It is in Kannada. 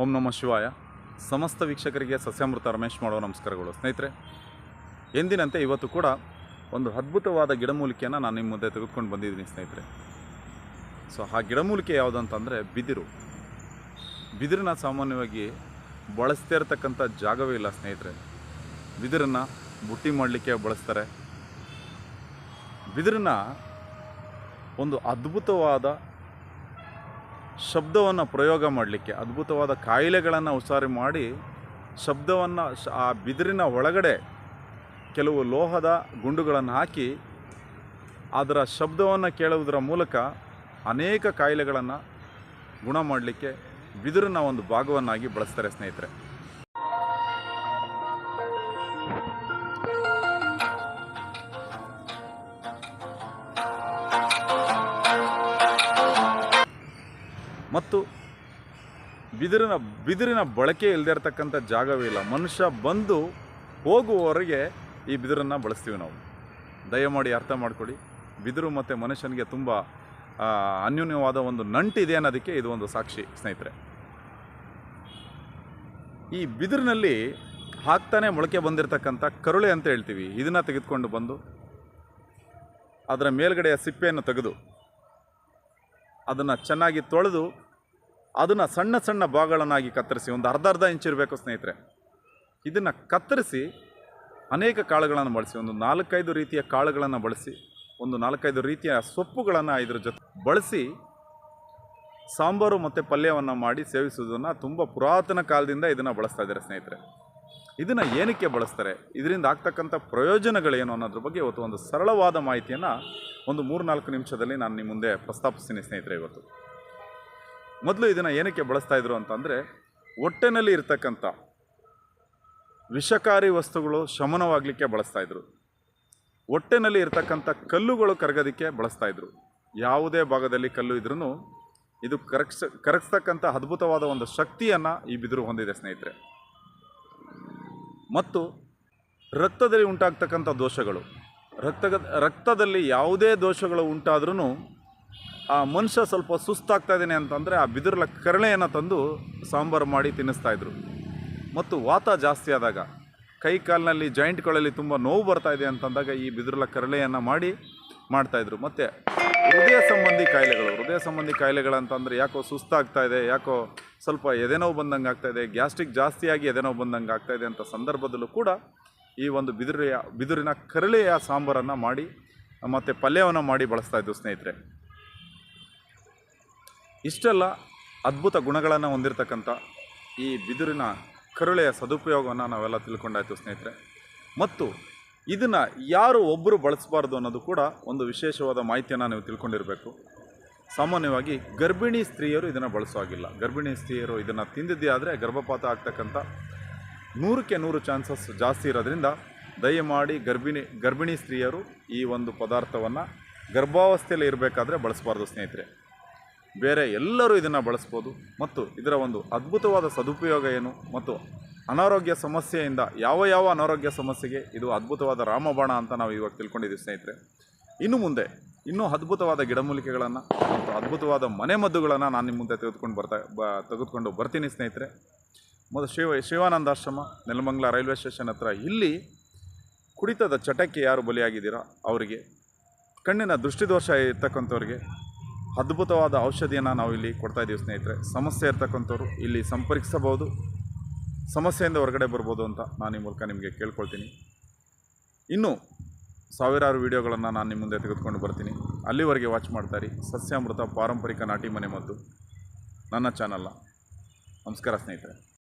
ಓಂ ನಮ ಶಿವಾಯ. ಸಮಸ್ತ ವೀಕ್ಷಕರಿಗೆ ಸಸ್ಯಾಮೃತ ರಮೇಶ್ ಮಾಡುವ ನಮಸ್ಕಾರಗಳು. ಸ್ನೇಹಿತರೆ, ಎಂದಿನಂತೆ ಇವತ್ತು ಕೂಡ ಒಂದು ಅದ್ಭುತವಾದ ಗಿಡಮೂಲಿಕೆಯನ್ನು ನಾನು ನಿಮ್ಮ ಮುಂದೆ ತೆಗೆದುಕೊಂಡು ಬಂದಿದ್ದೀನಿ ಸ್ನೇಹಿತರೆ. ಸೊ ಆ ಗಿಡಮೂಲಿಕೆ ಯಾವುದಂತಂದರೆ ಬಿದಿರು. ಬಿದಿರನ್ನ ಸಾಮಾನ್ಯವಾಗಿ ಬಳಸ್ತೇ ಇರತಕ್ಕಂಥ ಜಾಗವೇ ಇಲ್ಲ ಸ್ನೇಹಿತರೆ. ಬಿದಿರನ್ನು ಬುಟ್ಟಿ ಮಾಡಲಿಕ್ಕೆ ಬಳಸ್ತಾರೆ. ಬಿದಿರನ್ನ ಒಂದು ಅದ್ಭುತವಾದ ಶಬ್ದವನ್ನು ಪ್ರಯೋಗ ಮಾಡಲಿಕ್ಕೆ, ಅದ್ಭುತವಾದ ಕಾಯಿಲೆಗಳನ್ನು ಉಸಾರಿ ಮಾಡಿ ಶಬ್ದವನ್ನು ಆ ಬಿದಿರಿನ ಒಳಗಡೆ ಕೆಲವು ಲೋಹದ ಗುಂಡುಗಳನ್ನು ಹಾಕಿ, ಅದರ ಶಬ್ದವನ್ನು ಕೇಳುವುದರ ಮೂಲಕ ಅನೇಕ ಕಾಯಿಲೆಗಳನ್ನು ಗುಣ ಮಾಡಲಿಕ್ಕೆ ಬಿದಿರಿನ ಒಂದು ಭಾಗವನ್ನಾಗಿ ಬಳಸ್ತಾರೆ ಸ್ನೇಹಿತರೆ. ಮತ್ತು ಬಿದಿರಿನ ಬಿದಿರಿನ ಬಳಕೆ ಇಲ್ಲದೇ ಇರತಕ್ಕಂಥ ಜಾಗವೇ ಇಲ್ಲ. ಮನುಷ್ಯ ಬಂದು ಹೋಗುವವರೆಗೆ ಈ ಬಿದಿರನ್ನು ಬಳಸ್ತೀವಿ ನಾವು. ದಯಮಾಡಿ ಅರ್ಥ ಮಾಡ್ಕೊಳ್ಳಿ. ಬಿದಿರು ಮತ್ತು ಮನುಷ್ಯನಿಗೆ ತುಂಬ ಅನ್ಯೂನ್ಯವಾದ ಒಂದು ನಂಟಿದೆ ಅನ್ನೋದಕ್ಕೆ ಇದು ಒಂದು ಸಾಕ್ಷಿ, ಸ್ನೇಹಿತರೆ. ಈ ಬಿದಿರಿನಲ್ಲಿ ಹಾಕ್ತಾನೆ ಮೊಳಕೆ ಬಂದಿರತಕ್ಕಂಥ ಕರುಳೆ ಅಂತ ಹೇಳ್ತೀವಿ. ಇದನ್ನು ತೆಗೆದುಕೊಂಡು ಬಂದು ಅದರ ಮೇಲ್ಗಡೆಯ ಸಿಪ್ಪೆಯನ್ನು ತೆಗೆದು ಅದನ್ನು ಚೆನ್ನಾಗಿ ತೊಳೆದು ಅದನ್ನು ಸಣ್ಣ ಸಣ್ಣ ಭಾಗಗಳನ್ನಾಗಿ ಕತ್ತರಿಸಿ, ಒಂದು ಅರ್ಧ ಅರ್ಧ ಇಂಚ್ ಇರಬೇಕು ಸ್ನೇಹಿತರೆ. ಇದನ್ನು ಕತ್ತರಿಸಿ ಅನೇಕ ಕಾಳುಗಳನ್ನು ಬಳಸಿ, ಒಂದು ನಾಲ್ಕೈದು ರೀತಿಯ ಕಾಳುಗಳನ್ನು ಬಳಸಿ, ಒಂದು ನಾಲ್ಕೈದು ರೀತಿಯ ಸೊಪ್ಪುಗಳನ್ನು ಇದ್ರ ಜೊತೆ ಬಳಸಿ, ಸಾಂಬಾರು ಮತ್ತು ಪಲ್ಯವನ್ನು ಮಾಡಿ ಸೇವಿಸುವುದನ್ನು ತುಂಬ ಪುರಾತನ ಕಾಲದಿಂದ ಇದನ್ನು ಬಳಸ್ತಾ ಇದ್ದಾರೆ ಸ್ನೇಹಿತರೆ. ಇದನ್ನು ಏನಕ್ಕೆ ಬಳಸ್ತಾರೆ? ಇದರಿಂದ ಆಗ್ತಕ್ಕಂಥ ಪ್ರಯೋಜನಗಳೇನು ಅನ್ನೋದ್ರ ಬಗ್ಗೆ ಇವತ್ತು ಒಂದು ಸರಳವಾದ ಮಾಹಿತಿಯನ್ನು ಒಂದು ಮೂರು ನಾಲ್ಕು ನಿಮಿಷದಲ್ಲಿ ನಾನು ನಿಮ್ಮ ಮುಂದೆ ಪ್ರಸ್ತಾಪಿಸ್ತೀನಿ ಸ್ನೇಹಿತರೆ ಇವತ್ತು. ಮೊದಲು ಇದನ್ನು ಏನಕ್ಕೆ ಬಳಸ್ತಾ ಇದ್ರು ಅಂತಂದರೆ ಹೊಟ್ಟೆನಲ್ಲಿ ಇರ್ತಕ್ಕಂಥ ವಿಷಕಾರಿ ವಸ್ತುಗಳು ಶಮನವಾಗಲಿಕ್ಕೆ ಬಳಸ್ತಾ ಇದ್ರು. ಹೊಟ್ಟೆನಲ್ಲಿ ಇರ್ತಕ್ಕಂಥ ಕಲ್ಲುಗಳು ಕರಗೋದಕ್ಕೆ ಬಳಸ್ತಾ ಇದ್ರು. ಯಾವುದೇ ಭಾಗದಲ್ಲಿ ಕಲ್ಲು ಇದ್ರೂ ಇದು ಕರಗಿಸ, ಕರಗಿಸ್ತಕ್ಕಂಥ ಅದ್ಭುತವಾದ ಒಂದು ಶಕ್ತಿಯನ್ನು ಈ ಬಿದಿರು ಹೊಂದಿದೆ ಸ್ನೇಹಿತರೆ. ಮತ್ತು ರಕ್ತದಲ್ಲಿ ಉಂಟಾಗ್ತಕ್ಕಂಥ ದೋಷಗಳು. ರಕ್ತ ರಕ್ತದಲ್ಲಿ ಯಾವುದೇ ದೋಷಗಳು ಉಂಟಾದ್ರೂ ಆ ಮನುಷ್ಯ ಸ್ವಲ್ಪ ಸುಸ್ತಾಗ್ತಾ ಇದ್ದಾನೆ ಅಂತಂದರೆ ಆ ಬಿದಿರಲ ಕರಳೆಯನ್ನು ತಂದು ಸಾಂಬಾರು ಮಾಡಿ ತಿನ್ನಿಸ್ತಾ ಇದ್ರು. ಮತ್ತು ವಾತ ಜಾಸ್ತಿ ಆದಾಗ, ಕೈ ಕಾಲಿನಲ್ಲಿ ಜಾಯಿಂಟ್ಗಳಲ್ಲಿ ತುಂಬ ನೋವು ಬರ್ತಾ ಇದೆ ಅಂತಂದಾಗ ಈ ಬಿದಿರಲ ಕರಳೆಯನ್ನು ಮಾಡಿ ಮಾಡ್ತಾಯಿದ್ರು ಮತ್ತು ಹೃದಯ ಸಂಬಂಧಿ ಕಾಯಿಲೆಗಳು, ಹೃದಯ ಸಂಬಂಧಿ ಕಾಯಿಲೆಗಳಂತಂದರೆ ಯಾಕೋ ಸುಸ್ತಾಗ್ತಾ ಇದೆ, ಯಾಕೋ ಸ್ವಲ್ಪ ಎದೆನೋವು ಬಂದಂಗೆ ಆಗ್ತಾ ಇದೆ, ಗ್ಯಾಸ್ಟ್ರಿಕ್ ಜಾಸ್ತಿಯಾಗಿ ಎದೆನೋವು ಬಂದಂಗೆ ಆಗ್ತಾ ಇದೆ ಅಂತ ಸಂದರ್ಭದಲ್ಲೂ ಕೂಡ ಈ ಒಂದು ಬಿದಿರೆಯ, ಬಿದಿರಿನ ಕರಳೆಯ ಸಾಂಬಾರನ್ನು ಮಾಡಿ, ಮತ್ತು ಪಲ್ಯವನ್ನು ಮಾಡಿ ಬಳಸ್ತಾಯಿದ್ರು ಸ್ನೇಹಿತರೆ. ಇಷ್ಟೆಲ್ಲ ಅದ್ಭುತ ಗುಣಗಳನ್ನು ಹೊಂದಿರತಕ್ಕಂಥ ಈ ಬಿದಿರಿನ ಕರುಳೆಯ ಸದುಪಯೋಗವನ್ನು ನಾವೆಲ್ಲ ತಿಳ್ಕೊಂಡಾಯ್ತು ಸ್ನೇಹಿತರೆ. ಮತ್ತು ಇದನ್ನು ಯಾರು ಒಬ್ಬರು ಬಳಸಬಾರ್ದು ಅನ್ನೋದು ಕೂಡ ಒಂದು ವಿಶೇಷವಾದ ಮಾಹಿತಿಯನ್ನು ನೀವು ತಿಳ್ಕೊಂಡಿರಬೇಕು. ಸಾಮಾನ್ಯವಾಗಿ ಗರ್ಭಿಣಿ ಸ್ತ್ರೀಯರು ಇದನ್ನು ಬಳಸೋ ಹಾಗಿಲ್ಲ. ಗರ್ಭಿಣಿ ಸ್ತ್ರೀಯರು ಇದನ್ನು ತಿಂದಿದ್ದೇ ಆದರೆ ಗರ್ಭಪಾತ ಆಗ್ತಕ್ಕಂಥ ನೂರಕ್ಕೆ ನೂರು ಚಾನ್ಸಸ್ ಜಾಸ್ತಿ ಇರೋದ್ರಿಂದ ದಯಮಾಡಿ ಗರ್ಭಿಣಿ ಗರ್ಭಿಣಿ ಸ್ತ್ರೀಯರು ಈ ಒಂದು ಪದಾರ್ಥವನ್ನು ಗರ್ಭಾವಸ್ಥೆಯಲ್ಲಿ ಇರಬೇಕಾದ್ರೆ ಬಳಸಬಾರ್ದು ಸ್ನೇಹಿತರೆ. ಬೇರೆ ಎಲ್ಲರೂ ಇದನ್ನು ಬಳಸ್ಬೋದು. ಮತ್ತು ಇದರ ಒಂದು ಅದ್ಭುತವಾದ ಸದುಪಯೋಗ ಏನು? ಮತ್ತು ಅನಾರೋಗ್ಯ ಸಮಸ್ಯೆಯಿಂದ ಯಾವ ಯಾವ ಅನಾರೋಗ್ಯ ಸಮಸ್ಯೆಗೆ ಇದು ಅದ್ಭುತವಾದ ರಾಮಬಾಣ ಅಂತ ನಾವು ಇವಾಗ ತಿಳ್ಕೊಂಡಿದ್ದೀವಿ ಸ್ನೇಹಿತರೆ. ಇನ್ನು ಮುಂದೆ ಇನ್ನೂ ಅದ್ಭುತವಾದ ಗಿಡಮೂಲಿಕೆಗಳನ್ನು ಮತ್ತು ಅದ್ಭುತವಾದ ಮನೆಮದ್ದುಗಳನ್ನು ನಾನು ನಿಮ್ಮ ಮುಂದೆ ತೆಗೆದುಕೊಂಡು ಬರ್ತಾ, ಬ, ತೆಗೆದುಕೊಂಡು ಬರ್ತೀನಿ ಸ್ನೇಹಿತರೆ. ಮೊದಲು ಶಿವ, ಶಿವಾನಂದಾಶ್ರಮ, ನೆಲಮಂಗ್ಲ ರೈಲ್ವೆ ಸ್ಟೇಷನ್ ಹತ್ರ ಇಲ್ಲಿ ಕುಡಿತದ ಚಟಕ್ಕೆ ಯಾರು ಬಲಿಯಾಗಿದ್ದೀರಾ? ಅವರಿಗೆ ಕಣ್ಣಿನ ದೃಷ್ಟಿದೋಷ ಇರ್ತಕ್ಕಂಥವ್ರಿಗೆ ಅದ್ಭುತವಾದ ಔಷಧಿಯನ್ನು ನಾವು ಇಲ್ಲಿ ಕೊಡ್ತಾ ಇದ್ದೀವಿ ಸ್ನೇಹಿತರೆ. ಸಮಸ್ಯೆ ಇರ್ತಕ್ಕಂಥವ್ರು ಇಲ್ಲಿ ಸಂಪರ್ಕಿಸಬಹುದು. ಸಮಸ್ಯೆಯಿಂದ ಹೊರಗಡೆ ಬರ್ಬೋದು ಅಂತ ನಾನು ಈ ಮೂಲಕ ನಿಮಗೆ ಕೇಳ್ಕೊಳ್ತೀನಿ. ಇನ್ನು ಸಾವಿರಾರು ವಿಡಿಯೋಗಳನ್ನು ನಾನು ನಿಮ್ಮ ಮುಂದೆ ತೆಗೆದುಕೊಂಡು ಬರ್ತೀನಿ. ಅಲ್ಲಿವರೆಗೆ ವಾಚ್ ಮಾಡ್ತಾರಿ ಸಸ್ಯಾಮೃತ ಪಾರಂಪರಿಕ ನಾಟಿ ಮನೆ ಮದ್ದು ನನ್ನ ಚಾನಲ್ನ. ನಮಸ್ಕಾರ ಸ್ನೇಹಿತರೆ.